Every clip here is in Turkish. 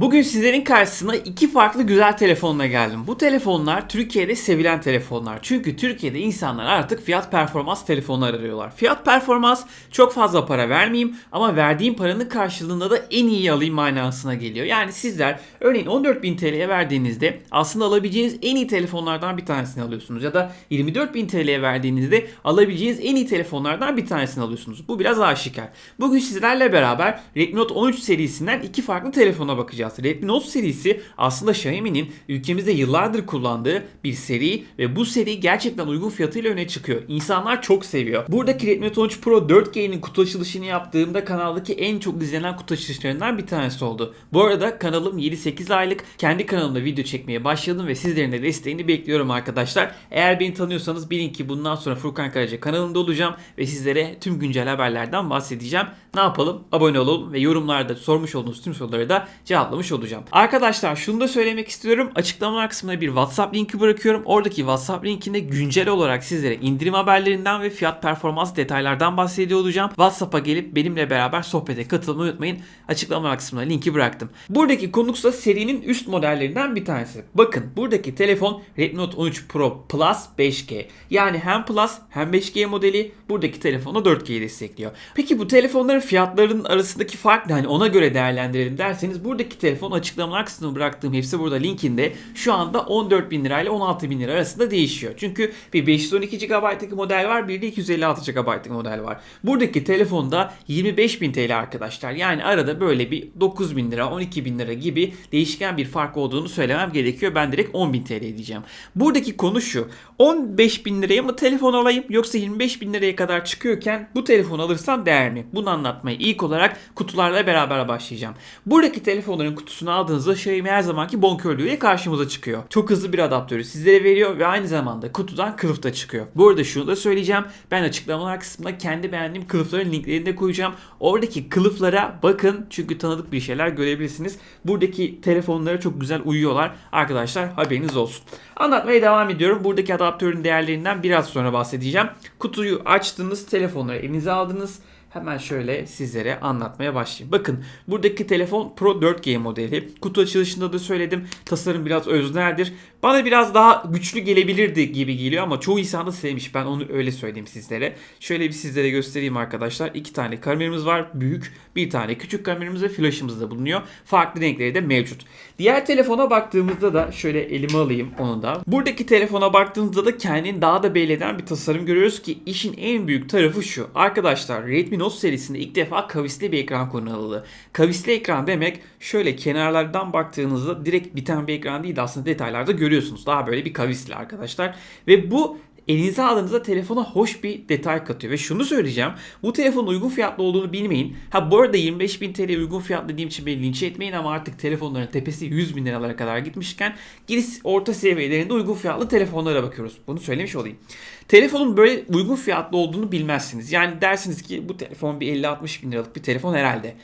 Bugün sizlerin karşısına iki farklı güzel telefonla geldim. Bu telefonlar Türkiye'de sevilen telefonlar. Çünkü Türkiye'de insanlar artık fiyat performans telefonlar arıyorlar. Fiyat performans çok fazla para vermeyeyim ama verdiğim paranın karşılığında da en iyi alayım manasına geliyor. Yani sizler örneğin 14.000 TL'ye verdiğinizde aslında alabileceğiniz en iyi telefonlardan bir tanesini alıyorsunuz. Ya da 24.000 TL'ye verdiğinizde alabileceğiniz en iyi telefonlardan bir tanesini alıyorsunuz. Bu biraz aşikar. Bugün sizlerle beraber Redmi Note 13 serisinden iki farklı telefona bakacağız. Redmi Note serisi aslında Xiaomi'nin ülkemizde yıllardır kullandığı bir seri ve bu seri gerçekten uygun fiyatıyla öne çıkıyor. İnsanlar çok seviyor. Buradaki Redmi Note 13 Pro 4G'nin kutu açılışını yaptığımda kanaldaki en çok izlenen kutu açılışlarından bir tanesi oldu. Bu arada kanalım 7-8 aylık kendi kanalımda video çekmeye başladım ve sizlerin de desteğini bekliyorum arkadaşlar. Eğer beni tanıyorsanız bilin ki bundan sonra Furkan Karaca kanalında olacağım ve sizlere tüm güncel haberlerden bahsedeceğim. Ne yapalım? Abone olalım ve yorumlarda sormuş olduğunuz tüm soruları da cevaplamış olacağım. Arkadaşlar şunu da söylemek istiyorum. Açıklamalar kısmına bir WhatsApp linki bırakıyorum. Oradaki WhatsApp linkinde güncel olarak sizlere indirim haberlerinden ve fiyat performans detaylardan bahsediyor olacağım. WhatsApp'a gelip benimle beraber sohbete katılmayı unutmayın. Açıklamalar kısmına linki bıraktım. Buradaki konuksa serinin üst modellerinden bir tanesi. Bakın buradaki telefon Redmi Note 13 Pro Plus 5G. Yani hem Plus hem 5G modeli buradaki telefonu 4G'yi destekliyor. Peki bu telefonların fiyatlarının arasındaki fark ne? Hani ona göre değerlendirelim derseniz buradaki telefon açıklamalar kısmına bıraktığım hepsi burada linkinde şu anda 14 bin lira ile 16 bin lira arasında değişiyor. Çünkü bir 512 GB'lık model var bir de 256 GB'lık model var. Buradaki telefonda 25 bin TL arkadaşlar. Yani arada böyle bir 9 bin lira 12 bin lira gibi değişken bir fark olduğunu söylemem gerekiyor. Ben direkt 10 bin TL diyeceğim. Buradaki konu şu. 15 bin liraya mı telefon alayım yoksa 25 bin liraya kadar çıkıyorken bu telefonu alırsam değer mi? Bunu anlatmaya ilk olarak kutularla beraber başlayacağım. Buradaki telefonların kutusunu aldığınızda Xiaomi her zamanki bonkörlüğüyle karşımıza çıkıyor. Çok hızlı bir adaptörü sizlere veriyor ve aynı zamanda kutudan kılıf da çıkıyor. Bu arada şunu da söyleyeceğim. Ben açıklamalar kısmında kendi beğendiğim kılıfların linklerini de koyacağım. Oradaki kılıflara bakın çünkü tanıdık bir şeyler görebilirsiniz. Buradaki telefonlara çok güzel uyuyorlar. Arkadaşlar haberiniz olsun. Anlatmaya devam ediyorum. Buradaki adaptörün değerlerinden biraz sonra bahsedeceğim. Kutuyu açtınız, telefonları elinize aldınız. Hemen şöyle sizlere anlatmaya başlayayım. Bakın buradaki telefon Pro 4G modeli. Kutu açılışında da söyledim. Tasarım biraz özneldir. Bana biraz daha güçlü gelebilirdi gibi geliyor ama çoğu insan da sevmiş. Ben onu öyle söyleyeyim sizlere. Şöyle bir sizlere göstereyim arkadaşlar. İki tane kameramız var. Büyük. Bir tane küçük kameramız ve flaşımız da bulunuyor. Farklı renkleri de mevcut. Diğer telefona baktığımızda da şöyle elime alayım onu da. Buradaki telefona baktığımızda da kendini daha da belli eden bir tasarım görüyoruz ki işin en büyük tarafı şu. Arkadaşlar Redmi Note serisinde ilk defa kavisli bir ekran kullanıldı. Kavisli ekran demek şöyle kenarlardan baktığınızda direkt biten bir ekran değil de aslında detaylarda görüyorsunuz. Daha böyle bir kavisli arkadaşlar. Ve bu elinize aldığınızda telefona hoş bir detay katıyor. Ve şunu söyleyeceğim. Bu telefonun uygun fiyatlı olduğunu bilmeyin. Ha bu arada 25.000 TL uygun fiyatlı dediğim için beni linç etmeyin ama artık telefonların tepesi 100 bin liralara kadar gitmişken giriş orta seviyelerinde uygun fiyatlı telefonlara bakıyoruz. Bunu söylemiş olayım. Telefonun böyle uygun fiyatlı olduğunu bilmezsiniz. Yani dersiniz ki bu telefon bir 50-60 bin liralık bir telefon herhalde.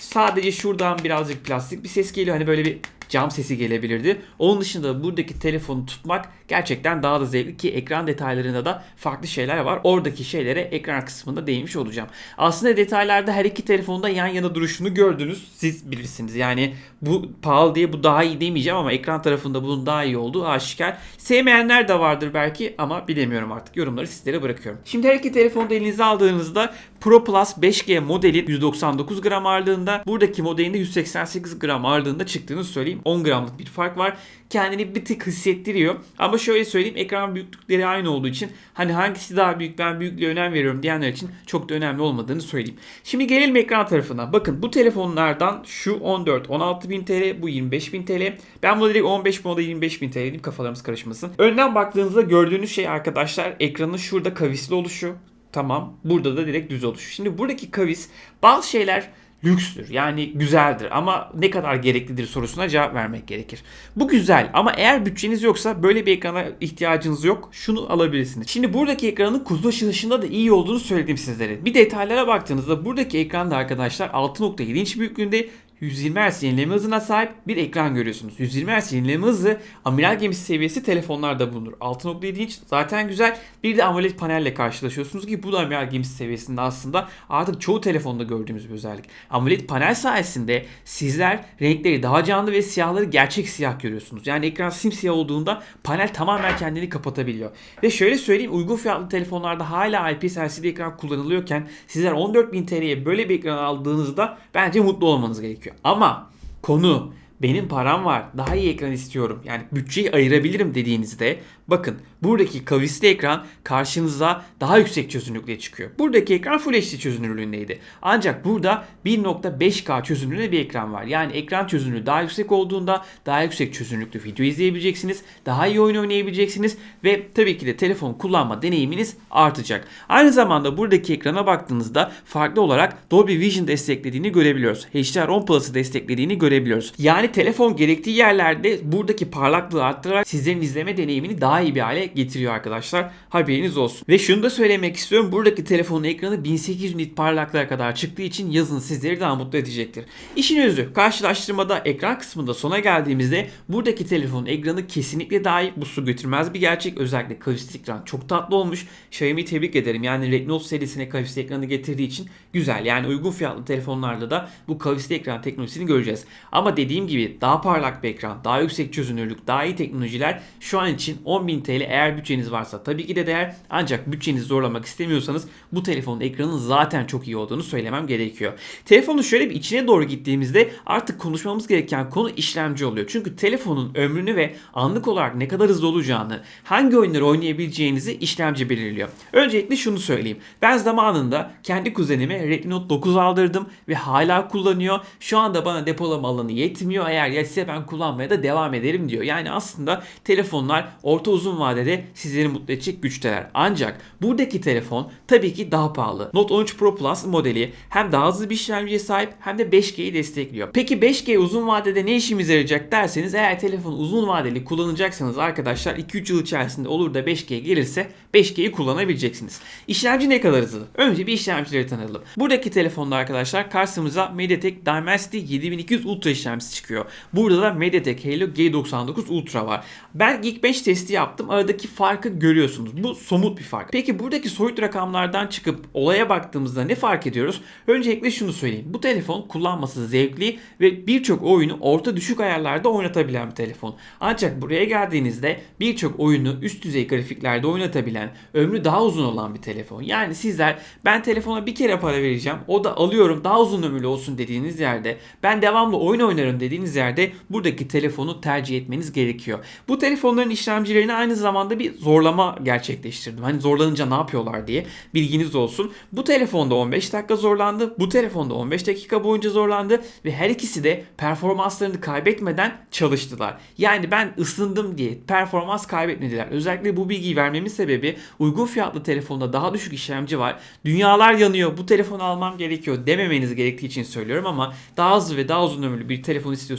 Sadece şuradan birazcık plastik bir ses geliyor. Hani böyle bir cam sesi gelebilirdi. Onun dışında buradaki telefonu tutmak gerçekten daha da zevkli ki ekran detaylarında da farklı şeyler var. Oradaki şeylere ekran kısmında değinmiş olacağım. Aslında detaylarda her iki telefonda yan yana duruşunu gördünüz. Siz bilirsiniz. Yani bu pahalı diye bu daha iyi demeyeceğim ama ekran tarafında bunun daha iyi olduğu aşikar. Sevmeyenler de vardır belki ama bilemiyorum artık. Yorumları sizlere bırakıyorum. Şimdi her iki telefonu da elinize aldığınızda Pro Plus 5G modeli 199 gram ağırlığında. Buradaki modelinde 188 gram ağırlığında çıktığını söyleyeyim. 10 gramlık bir fark var. Kendini bir tık hissettiriyor. Ama şöyle söyleyeyim ekran büyüklükleri aynı olduğu için hani hangisi daha büyük ben büyüklüğe önem veriyorum diyenler için çok da önemli olmadığını söyleyeyim. Şimdi gelelim ekran tarafına. Bakın bu telefonlardan şu 14 16 bin TL bu 25 bin TL. Ben bunu direkt 15 bin o da 25 bin TL diyeyim kafalarımız karışmasın. Önden baktığınızda gördüğünüz şey arkadaşlar ekranın şurada kavisli oluşu. Tamam. Burada da direkt düz oluşu. Şimdi buradaki kavis bazı şeyler lükstür. Yani güzeldir ama ne kadar gereklidir sorusuna cevap vermek gerekir. Bu güzel ama eğer bütçeniz yoksa böyle bir ekrana ihtiyacınız yok. Şunu alabilirsiniz. Şimdi buradaki ekranın kuzu ışığında da iyi olduğunu söyledim sizlere. Bir detaylara baktığınızda buradaki ekranda arkadaşlar 6.7 inç büyüklüğünde 120 Hz yenileme hızına sahip bir ekran görüyorsunuz. 120 Hz yenileme hızı amiral gemisi seviyesi telefonlarda bulunur. 6.7 inç zaten güzel. Bir de AMOLED panelle karşılaşıyorsunuz ki bu da amiral gemisi seviyesinde aslında artık çoğu telefonda gördüğümüz bir özellik. AMOLED panel sayesinde sizler renkleri daha canlı ve siyahları gerçek siyah görüyorsunuz. Yani ekran simsiyah olduğunda panel tamamen kendini kapatabiliyor. Ve şöyle söyleyeyim uygun fiyatlı telefonlarda hala IPS LCD ekran kullanılıyorken sizler 14.000 TL'ye böyle bir ekran aldığınızda bence mutlu olmanız gerekiyor. Ama konu benim param var daha iyi ekran istiyorum yani bütçeyi ayırabilirim dediğinizde bakın buradaki kavisli ekran karşınıza daha yüksek çözünürlükle çıkıyor. Buradaki ekran Full HD çözünürlüğündeydi. Ancak burada 1.5K çözünürlüğünde bir ekran var. Yani ekran çözünürlüğü daha yüksek olduğunda daha yüksek çözünürlüklü video izleyebileceksiniz. Daha iyi oyun oynayabileceksiniz ve tabii ki de telefon kullanma deneyiminiz artacak. Aynı zamanda buradaki ekrana baktığınızda farklı olarak Dolby Vision desteklediğini görebiliyoruz. HDR10 Plus'ı desteklediğini görebiliyoruz. Yani telefon gerektiği yerlerde buradaki parlaklığı arttırarak sizlerin izleme deneyimini daha iyi bir hale getiriyor arkadaşlar. Haberiniz olsun. Ve şunu da söylemek istiyorum. Buradaki telefonun ekranı 1800 nit parlaklığa kadar çıktığı için yazın sizleri daha mutlu edecektir. İşin özü karşılaştırmada ekran kısmında sona geldiğimizde buradaki telefonun ekranı kesinlikle daha iyi. Bu su götürmez bir gerçek. Özellikle kavisli ekran çok tatlı olmuş. Xiaomi'yi tebrik ederim. Yani Redmi serisine kavisli ekranı getirdiği için güzel. Yani uygun fiyatlı telefonlarda da bu kavisli ekran teknolojisini göreceğiz. Ama dediğim gibi daha parlak bir ekran, daha yüksek çözünürlük, daha iyi teknolojiler şu an için 10.000 TL eğer bütçeniz varsa tabii ki de değer. Ancak bütçenizi zorlamak istemiyorsanız bu telefonun ekranının zaten çok iyi olduğunu söylemem gerekiyor. Telefonun şöyle bir içine doğru gittiğimizde artık konuşmamız gereken konu işlemci oluyor. Çünkü telefonun ömrünü ve anlık olarak ne kadar hızlı olacağını, hangi oyunları oynayabileceğinizi işlemci belirliyor. Öncelikle şunu söyleyeyim. Ben zamanında kendi kuzenime Redmi Note 9 aldırdım ve hala kullanıyor. Şu anda bana depolama alanı yetmiyor. Eğer yetse ben kullanmaya da devam ederim diyor. Yani aslında telefonlar orta uzun vadede sizleri mutlu edecek güçteler. Ancak buradaki telefon tabii ki daha pahalı. Note 13 Pro Plus modeli hem daha hızlı bir işlemciye sahip hem de 5G'yi destekliyor. Peki 5G uzun vadede ne işimize yarayacak derseniz eğer telefonu uzun vadeli kullanacaksanız arkadaşlar 2-3 yıl içerisinde olur da 5G gelirse 5G'yi kullanabileceksiniz. İşlemci ne kadar hızlı? Önce bir işlemcileri tanıyalım. Buradaki telefonda arkadaşlar karşımıza MediaTek Dimensity 7200 Ultra işlemcisi çıkıyor. Burada da MediaTek Helio G99 Ultra var. Ben Geekbench testi yaptım. Aradaki farkı görüyorsunuz. Bu somut bir fark. Peki buradaki soyut rakamlardan çıkıp olaya baktığımızda ne fark ediyoruz? Öncelikle şunu söyleyeyim. Bu telefon kullanması zevkli ve birçok oyunu orta düşük ayarlarda oynatabilen bir telefon. Ancak buraya geldiğinizde birçok oyunu üst düzey grafiklerde oynatabilen, ömrü daha uzun olan bir telefon. Yani sizler ben telefona bir kere para vereceğim, o da alıyorum daha uzun ömürlü olsun dediğiniz yerde, ben devamlı oyun oynarım dediğiniz yerde buradaki telefonu tercih etmeniz gerekiyor. Bu telefonların işlemcilerine aynı zamanda bir zorlama gerçekleştirdim. Hani zorlanınca ne yapıyorlar diye bilginiz olsun. Bu telefonda 15 dakika zorlandı. Bu telefonda 15 dakika boyunca zorlandı ve her ikisi de performanslarını kaybetmeden çalıştılar. Yani ben ısındım diye performans kaybetmediler. Özellikle bu bilgiyi vermemin sebebi uygun fiyatlı telefonda daha düşük işlemci var. Dünyalar yanıyor. Bu telefonu almam gerekiyor dememeniz gerektiği için söylüyorum ama daha hızlı ve daha uzun ömürlü bir telefon istiyorsanız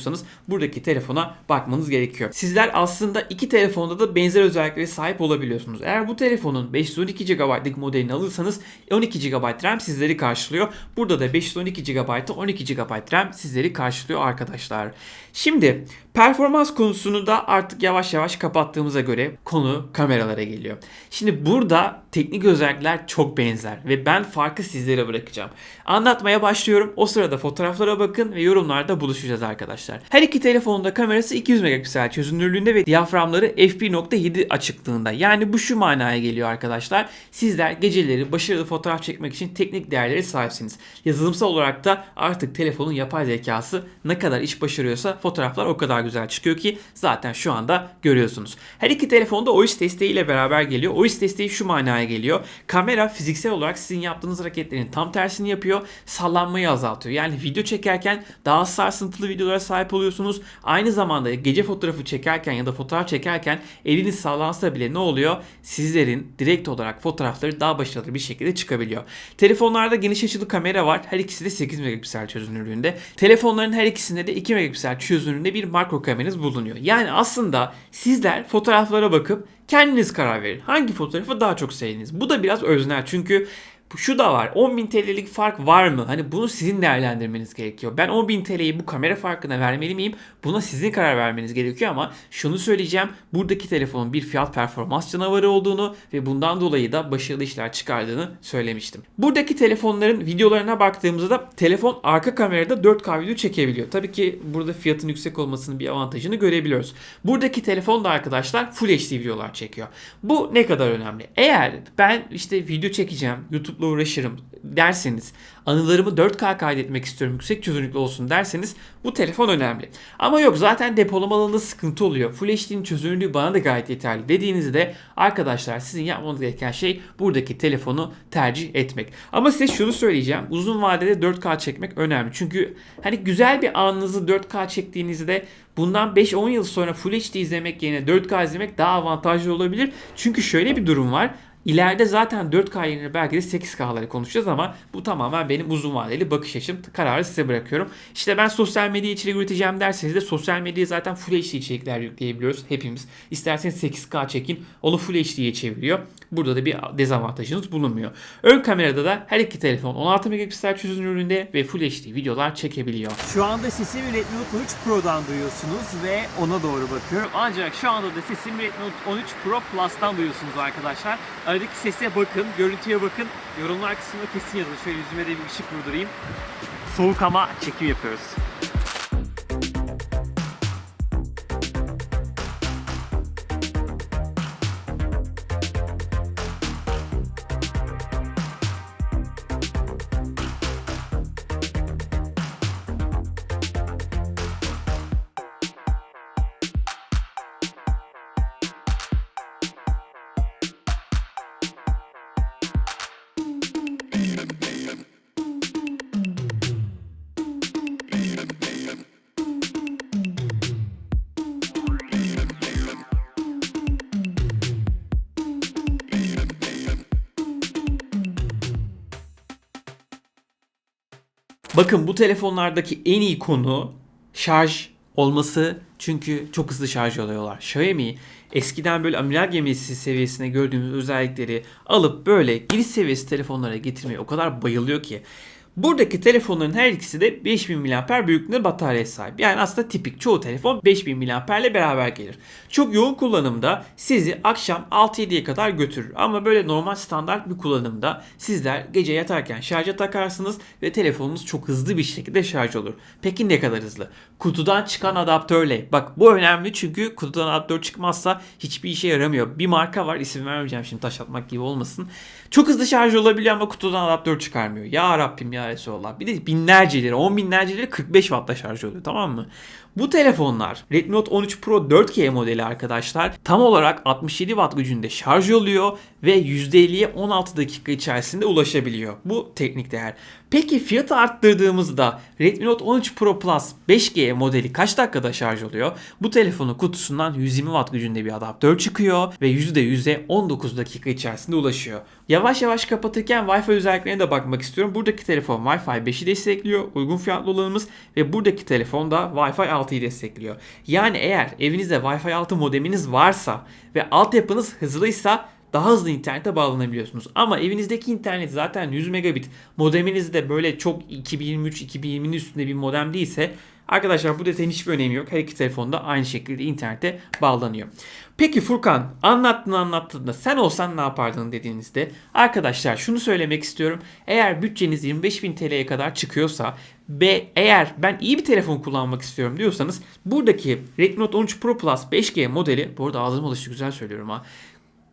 buradaki telefona bakmanız gerekiyor. Sizler aslında iki telefonda da benzer özelliklere sahip olabiliyorsunuz. Eğer bu telefonun 512 GB'lık modelini alırsanız 12 GB RAM sizleri karşılıyor. Burada da 512 GB'ı 12 GB RAM sizleri karşılıyor arkadaşlar. Şimdi performans konusunu da artık yavaş yavaş kapattığımıza göre konu kameralara geliyor. Şimdi burada teknik özellikler çok benzer ve ben farkı sizlere bırakacağım. Anlatmaya başlıyorum. O sırada fotoğraflara bakın ve yorumlarda buluşacağız arkadaşlar. Her iki telefonun da kamerası 200 megapiksel çözünürlüğünde ve diyaframları f1.7 açıklığında. Yani bu şu manaya geliyor arkadaşlar. Sizler geceleri başarılı fotoğraf çekmek için teknik değerlere sahipsiniz. Yazılımsal olarak da artık telefonun yapay zekası ne kadar iş başarıyorsa fotoğraflar o kadar güzel çıkıyor ki zaten şu anda görüyorsunuz. Her iki telefonda OIS desteğiyle beraber geliyor. OIS desteği şu manaya geliyor. Kamera fiziksel olarak sizin yaptığınız hareketlerin tam tersini yapıyor. Sallanmayı azaltıyor. Yani video çekerken daha sarsıntılı videolara sahip oluyorsunuz. Aynı zamanda gece fotoğrafı çekerken ya da fotoğraf çekerken eliniz sallansa bile ne oluyor? Sizlerin direkt olarak fotoğrafları daha başarılı bir şekilde çıkabiliyor. Telefonlarda geniş açılı kamera var. Her ikisi de 8 megapiksel çözünürlüğünde. Telefonların her ikisinde de 2 megapiksel çözünürlüğünde bir makro kameranız bulunuyor. Yani aslında sizler fotoğraflara bakıp kendiniz karar verin. Hangi fotoğrafı daha çok sevdiniz? Bu da biraz öznel çünkü şu da var. 10.000 TL'lik fark var mı? Hani bunu sizin değerlendirmeniz gerekiyor. Ben 10.000 TL'yi bu kamera farkına vermeli miyim? Buna sizin karar vermeniz gerekiyor ama şunu söyleyeceğim. Buradaki telefonun bir fiyat performans canavarı olduğunu ve bundan dolayı da başarılı işler çıkardığını söylemiştim. Buradaki telefonların videolarına baktığımızda da telefon arka kamerada 4K video çekebiliyor. Tabii ki burada fiyatın yüksek olmasının bir avantajını görebiliyoruz. Buradaki telefon da arkadaşlar Full HD videolar çekiyor. Bu ne kadar önemli? Eğer ben işte video çekeceğim, YouTube'la uğraşırım derseniz, anılarımı 4K kaydetmek istiyorum, yüksek çözünürlüklü olsun derseniz bu telefon önemli. Ama yok zaten depolama alanında sıkıntı oluyor. Full HD'nin çözünürlüğü bana da gayet yeterli dediğinizde arkadaşlar sizin yapmanız gereken şey buradaki telefonu tercih etmek. Ama size şunu söyleyeceğim. Uzun vadede 4K çekmek önemli. Çünkü hani güzel bir anınızı 4K çektiğinizde bundan 5-10 yıl sonra Full HD izlemek yerine 4K izlemek daha avantajlı olabilir. Çünkü şöyle bir durum var. İleride zaten 4K yerine belki de 8K'ları konuşacağız ama bu tamamen benim uzun vadeli bakış açım. Kararı size bırakıyorum. İşte ben sosyal medya içerik üreteceğim derseniz de sosyal medyaya zaten Full HD içerikler yükleyebiliyoruz hepimiz. İsterseniz 8K çekin onu Full HD'ye çeviriyor. Burada da bir dezavantajınız bulunmuyor. Ön kamerada da her iki telefon 16 megapiksel çözünürlüğünde ve Full HD videolar çekebiliyor. Şu anda sesimi Redmi Note 13 Pro'dan duyuyorsunuz ve ona doğru bakıyorum. Ancak şu anda da sesimi Redmi Note 13 Pro Plus'tan duyuyorsunuz arkadaşlar. Aradaki sese bakın, görüntüye bakın. Yorumlar kısmında kesin yazın. Şöyle yüzüme de bir ışık vurdurayım. Soğuk ama çekim yapıyoruz. Bakın bu telefonlardaki en iyi konu şarj olması çünkü çok hızlı şarj alıyorlar. Xiaomi eskiden böyle amiral gemisi seviyesine gördüğümüz özellikleri alıp böyle giriş seviyesi telefonlara getirmeye o kadar bayılıyor ki. Buradaki telefonların her ikisi de 5000 mAh büyüklüğünde bataryaya sahip. Yani aslında tipik çoğu telefon 5000 mAh ile beraber gelir. Çok yoğun kullanımda sizi akşam 6-7'ye kadar götürür. Ama böyle normal standart bir kullanımda sizler gece yatarken şarja takarsınız ve telefonunuz çok hızlı bir şekilde şarj olur. Peki ne kadar hızlı? Kutudan çıkan adaptörle. Bak bu önemli çünkü kutudan adaptör çıkmazsa hiçbir işe yaramıyor. Bir marka var isim vermeyeceğim şimdi taş atmak gibi olmasın. Çok hızlı şarj olabiliyor ama kutudan adaptör çıkarmıyor. Ya Rabbim ya Resulallah. Bir de binlerceleri, on binlerceleri 45 Watt'ta şarj oluyor tamam mı? Bu telefonlar Redmi Note 13 Pro 4K modeli arkadaşlar tam olarak 67 Watt gücünde şarj oluyor ve %50'ye 16 dakika içerisinde ulaşabiliyor. Bu teknik değer. Peki fiyatı arttırdığımızda Redmi Note 13 Pro Plus 5G modeli kaç dakikada şarj oluyor? Bu telefonun kutusundan 120 Watt gücünde bir adaptör çıkıyor ve %100'e 19 dakika içerisinde ulaşıyor. Yavaş yavaş kapatırken Wi-Fi özelliklerine de bakmak istiyorum. Buradaki telefon Wi-Fi 5'i destekliyor. Uygun fiyatlı olanımız ve buradaki telefon da Wi-Fi 6'yı destekliyor. Yani eğer evinizde Wi-Fi 6 modeminiz varsa ve altyapınız hızlıysa daha hızlı internete bağlanabiliyorsunuz. Ama evinizdeki internet zaten 100 megabit modeminiz de böyle çok 2023-2020'nin üstünde bir modem değilse Arkadaşlar bu detayın hiçbir önemi yok. Her iki telefonda aynı şekilde internete bağlanıyor. Peki Furkan anlattın anlattın da sen olsan ne yapardın dediğinizde arkadaşlar şunu söylemek istiyorum. Eğer bütçeniz 25.000 TL'ye kadar çıkıyorsa ve eğer ben iyi bir telefon kullanmak istiyorum diyorsanız buradaki Redmi Note 13 Pro Plus 5G modeli bu arada ağzım alıştı güzel söylüyorum ha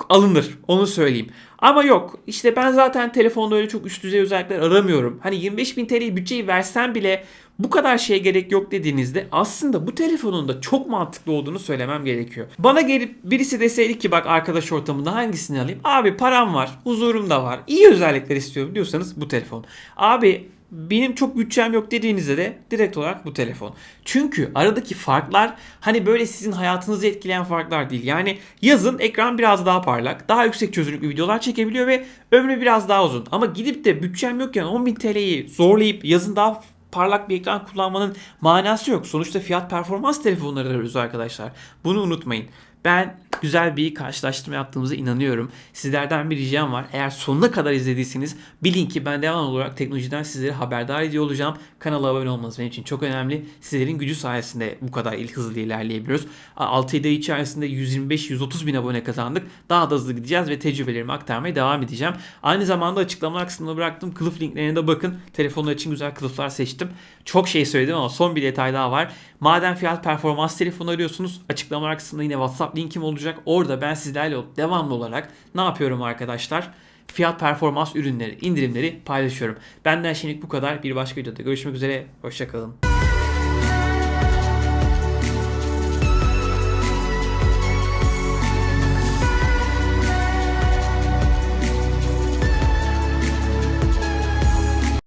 alınır. Onu söyleyeyim. Ama yok. işte ben zaten telefonda öyle çok üst düzey özellikler aramıyorum. Hani 25.000 TL bütçeyi versem bile bu kadar şeye gerek yok dediğinizde aslında bu telefonun da çok mantıklı olduğunu söylemem gerekiyor. Bana gelip birisi deseydi ki bak arkadaş ortamında hangisini alayım? Abi param var, huzurum da var, iyi özellikler istiyorum diyorsanız bu telefon. Abi benim çok bütçem yok dediğinizde de direkt olarak bu telefon. Çünkü aradaki farklar hani böyle sizin hayatınızı etkileyen farklar değil. Yani yazın ekran biraz daha parlak, daha yüksek çözünürlüklü videolar çekebiliyor ve ömrü biraz daha uzun. Ama gidip de bütçem yokken 10.000 TL'yi zorlayıp yazın daha parlak bir ekran kullanmanın manası yok. Sonuçta fiyat performans telefonları arıyoruz arkadaşlar. Bunu unutmayın. Ben güzel bir karşılaştırma yaptığımıza inanıyorum. Sizlerden bir ricam var. Eğer sonuna kadar izlediyseniz bilin ki ben devam olarak teknolojiden sizleri haberdar ediyor olacağım. Kanala abone olmanız benim için çok önemli. Sizlerin gücü sayesinde bu kadar il- hızlı ilerleyebiliyoruz. 6 ay içerisinde 125-130 bin abone kazandık. Daha da hızlı gideceğiz ve tecrübelerimi aktarmaya devam edeceğim. Aynı zamanda açıklamalar kısmına bıraktığım kılıf linklerine de bakın. Telefonlar için güzel kılıflar seçtim. Çok şey söyledim ama son bir detay daha var. Madem fiyat performans telefonu arıyorsunuz açıklamalar kısmında yine WhatsApp linkim olacak. Orada ben sizlerle devamlı olarak ne yapıyorum arkadaşlar? Fiyat performans ürünleri, indirimleri paylaşıyorum. Benden şimdilik bu kadar. Bir başka videoda görüşmek üzere. Hoşçakalın.